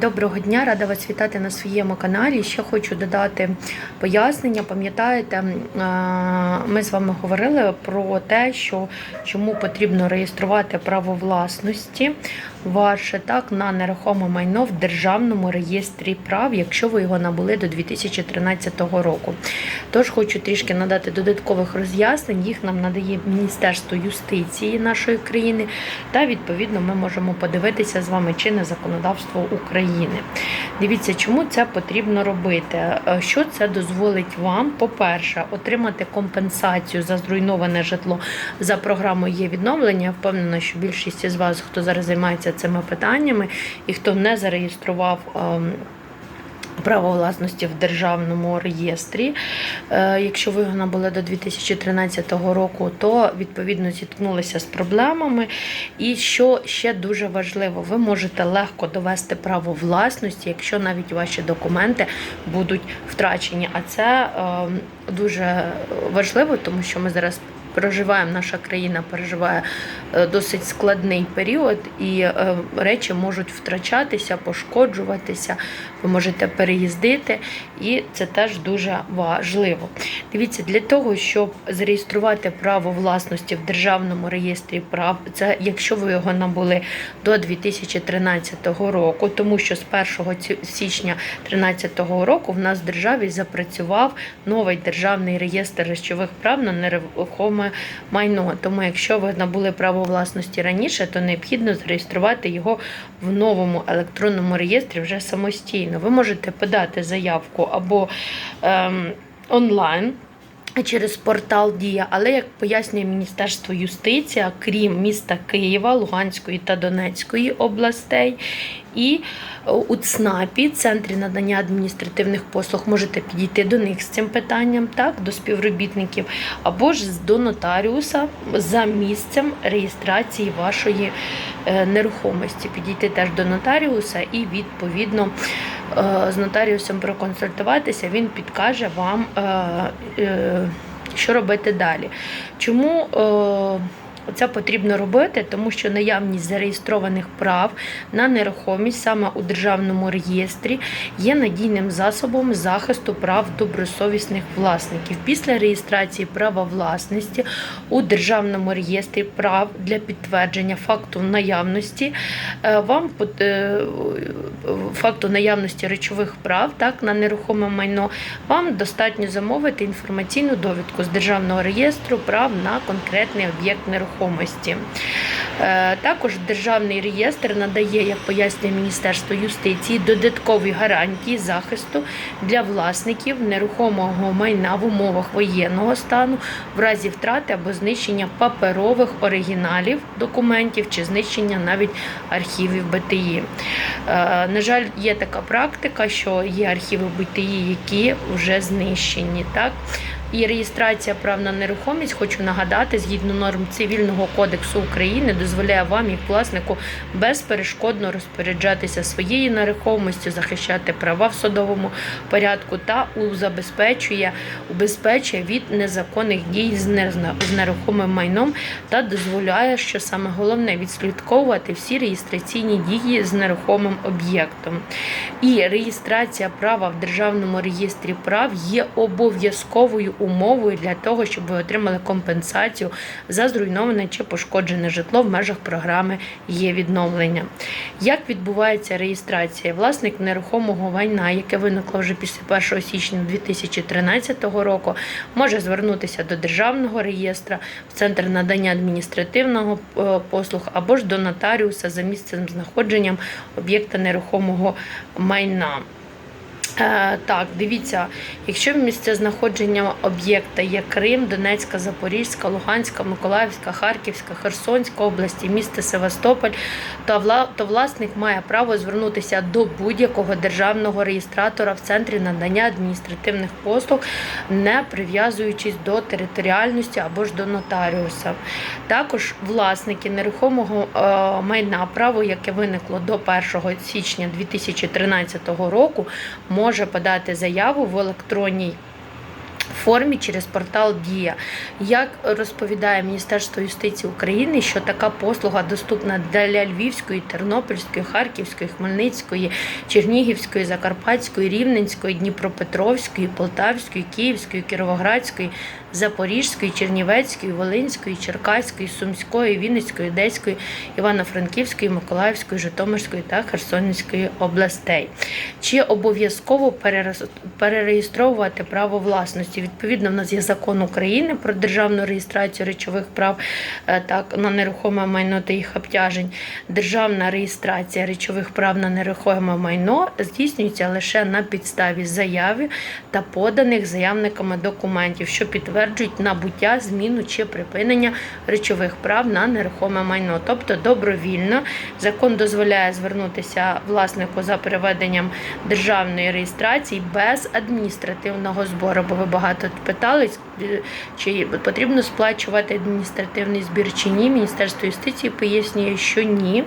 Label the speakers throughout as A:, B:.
A: Доброго дня, рада вас вітати на своєму каналі. Ще хочу додати пояснення. Пам'ятаєте, ми з вами говорили про те, що чому потрібно реєструвати право власності ваше так на нерухоме майно в державному реєстрі прав, якщо ви його набули до 2013 року. Тож хочу трішки надати додаткових роз'яснень. Їх нам надає Міністерство юстиції нашої країни, та відповідно ми можемо подивитися з вами чинне законодавство України. Дивіться, чому це потрібно робити. Е, Що це дозволить вам? По-перше, отримати компенсацію за зруйноване житло за програмою є відновлення. Я впевнена, що більшість із вас, хто зараз займається цими питаннями і хто не зареєстрував. Ем, Право власності в державному реєстрі. Е, Якщо ви його набули до 2013 року, то відповідно зіткнулися з проблемами. І що ще дуже важливо, ви можете легко довести право власності, якщо навіть ваші документи будуть втрачені. А це е, дуже важливо, тому що ми зараз. Проживаємо, наша країна переживає е, досить складний період, і е, речі можуть втрачатися, пошкоджуватися. Ви можете переїздити, і це теж дуже важливо. Дивіться, для того, щоб зареєструвати право власності в державному реєстрі прав, це якщо ви його набули до 2013 року, тому що з 1 січня 2013 року в нас в державі запрацював новий державний реєстр речових прав на нерухоме майно. Тому, якщо ви набули право власності раніше, то необхідно зареєструвати його в новому електронному реєстрі вже самостійно. Ви можете подати заявку або ем, онлайн. Через портал Дія, але як пояснює Міністерство юстиції, крім міста Києва, Луганської та Донецької областей, і у ЦНАПі, центрі надання адміністративних послуг, можете підійти до них з цим питанням, так, до співробітників, або ж до нотаріуса за місцем реєстрації вашої е, нерухомості. Підійти теж до нотаріуса і відповідно з нотаріусом проконсультуватися, він підкаже вам, е, е, що робити далі. Чому е, це потрібно робити? Тому що наявність зареєстрованих прав на нерухомість саме у державному реєстрі є надійним засобом захисту прав добросовісних власників. Після реєстрації права власності у державному реєстрі прав для підтвердження факту наявності е, вам е, факту наявності речових прав так на нерухоме майно, вам достатньо замовити інформаційну довідку з державного реєстру прав на конкретний об'єкт нерухомості. Е, Також державний реєстр надає, як пояснює Міністерство юстиції, додаткові гарантії захисту для власників нерухомого майна в умовах воєнного стану в разі втрати або знищення паперових оригіналів документів чи знищення навіть архівів БТІ. На жаль, є така практика, що є архіви БТІ, які вже знищені. Так? І реєстрація прав на нерухомість, хочу нагадати, згідно норм Цивільного кодексу України, дозволяє вам, як власнику, безперешкодно розпоряджатися своєю нерухомістю, захищати права в судовому порядку та забезпечує, убезпечує від незаконних дій з нерухомим майном та дозволяє, що саме головне, відслідковувати всі реєстраційні дії з нерухомим об'єктом. І реєстрація права в державному реєстрі прав є обов'язковою умовою для того, щоб ви отримали компенсацію за зруйноване чи пошкоджене житло в межах програми є відновлення. Як відбувається реєстрація? Власник нерухомого майна, яке виникло вже після 1 січня 2013 року, може звернутися до державного реєстра в центр надання адміністративного е, послуг або ж до нотаріуса за місцем знаходженням об'єкта нерухомого майна. Е, Так, дивіться, якщо місце знаходження об'єкта є Крим, Донецька, Запорізька, Луганська, Миколаївська, Харківська, Херсонська області, місто Севастополь, то, вла- то власник має право звернутися до будь-якого державного реєстратора в центрі надання адміністративних послуг, не прив'язуючись до територіальності або ж до нотаріуса. Також власники нерухомого е, майна, право, яке виникло до 1 січня 2013 року, може подати заяву в електронній формі через портал Дія. Як розповідає Міністерство юстиції України, що така послуга доступна для Львівської, Тернопільської, Харківської, Хмельницької, Чернігівської, Закарпатської, Рівненської, Дніпропетровської, Полтавської, Київської, Кіровоградської, Запорізької, Чернівецької, Волинської, Черкаської, Сумської, Вінницької, Одеської, Івано-Франківської, Миколаївської, Житомирської та Херсонської областей. Чи обов'язково перереєстровувати право власності? Відповідно, в нас є закон України про державну реєстрацію речових прав е, так, на нерухоме майно та їх обтяжень. Державна реєстрація речових прав на нерухоме майно здійснюється лише на підставі заяви та поданих заявниками документів, що підтверджують набуття, зміну чи припинення речових прав на нерухоме майно. Тобто добровільно закон дозволяє звернутися власнику за переведенням державної реєстрації без адміністративного збору. Бо ви багато питали, е, чи потрібно сплачувати адміністративний збір чи ні. Міністерство юстиції пояснює, що ні,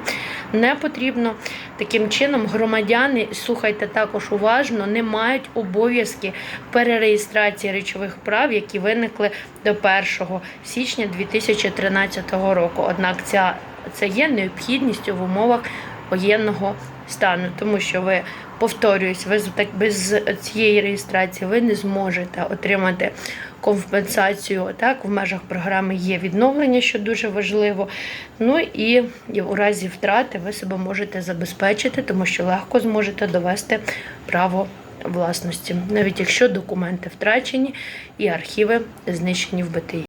A: не потрібно. Таким чином, громадяни, слухайте також уважно, не мають обов'язки перереєстрації речових прав, які виникли до 1 січня 2013 року. Однак ця це є необхідністю в умовах воєнного стану, тому що ви повторююсь, ви так без цієї реєстрації ви не зможете отримати компенсацію. Так, в межах програми є відновлення, що дуже важливо. Ну і, у разі втрати ви себе можете забезпечити, тому що легко зможете довести право власності, навіть якщо документи втрачені і архіви знищені в БТІ.